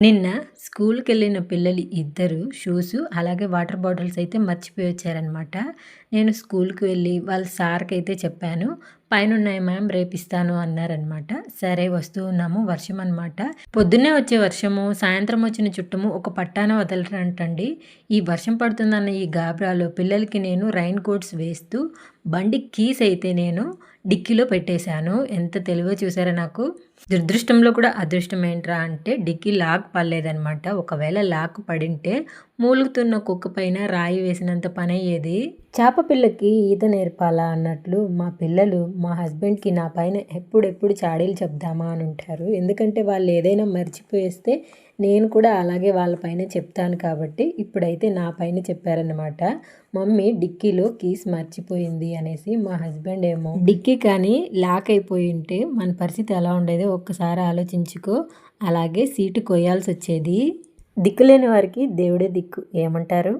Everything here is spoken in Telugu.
నిన్న స్కూల్కి వెళ్ళిన పిల్లలు ఇద్దరు షూస్ అలాగే వాటర్ బాటిల్స్ అయితే మర్చిపోయి వచ్చారనమాట నేను స్కూల్కి వెళ్ళి వాళ్ళ సార్కి అయితే చెప్పాను పైన ఉన్నాయి మ్యామ్ రేపిస్తాను అన్నారనమాట సరే వస్తూ ఉన్నాము వర్షం అనమాట పొద్దున్నే వచ్చే వర్షము సాయంత్రం వచ్చిన చుట్టము ఒక పట్టాన వదలరంటండి. ఈ వర్షం పడుతుందన్న ఈ గాబరాలో పిల్లలకి నేను రైన్ కోట్స్ వేస్తూ బండి కీస్ అయితే నేను డిక్కీలో పెట్టేశాను. ఎంత తెలివో చూసారా నాకు? దురదృష్టంలో కూడా అదృష్టం ఏంట్రా అంటే డిక్కీ లాక్ పడలేదనమాట ఒకవేళ లాక్ పడింటే మూలుగుతున్న కుక్క పైన రాయి వేసినంత పని అయ్యేది చేప పిల్లకి ఈత నేర్పాలా అన్నట్లు మా పిల్లలు మా హస్బెండ్కి నా పైన ఎప్పుడెప్పుడు చాడీలు చెప్దామా అని ఉంటారు. ఎందుకంటే వాళ్ళు ఏదైనా మర్చిపోయేస్తే నేను కూడా అలాగే వాళ్ళ పైన చెప్తాను కాబట్టి ఇప్పుడైతే నా పైన చెప్పారనమాట మమ్మీ డిక్కీలో కీస్ మర్చిపోయింది అనేసి మా హస్బెండ్ ఏమో డిక్కీ కానీ లాక్ అయిపోయి ఉంటే మన పరిస్థితి ఎలా ఉండేదో ఒక్కసారి ఆలోచించుకో అలాగే సీటు కొయ్యాల్సి వచ్చేది దిక్కులేని వారికి దేవుడే దిక్కు ఏమంటారు?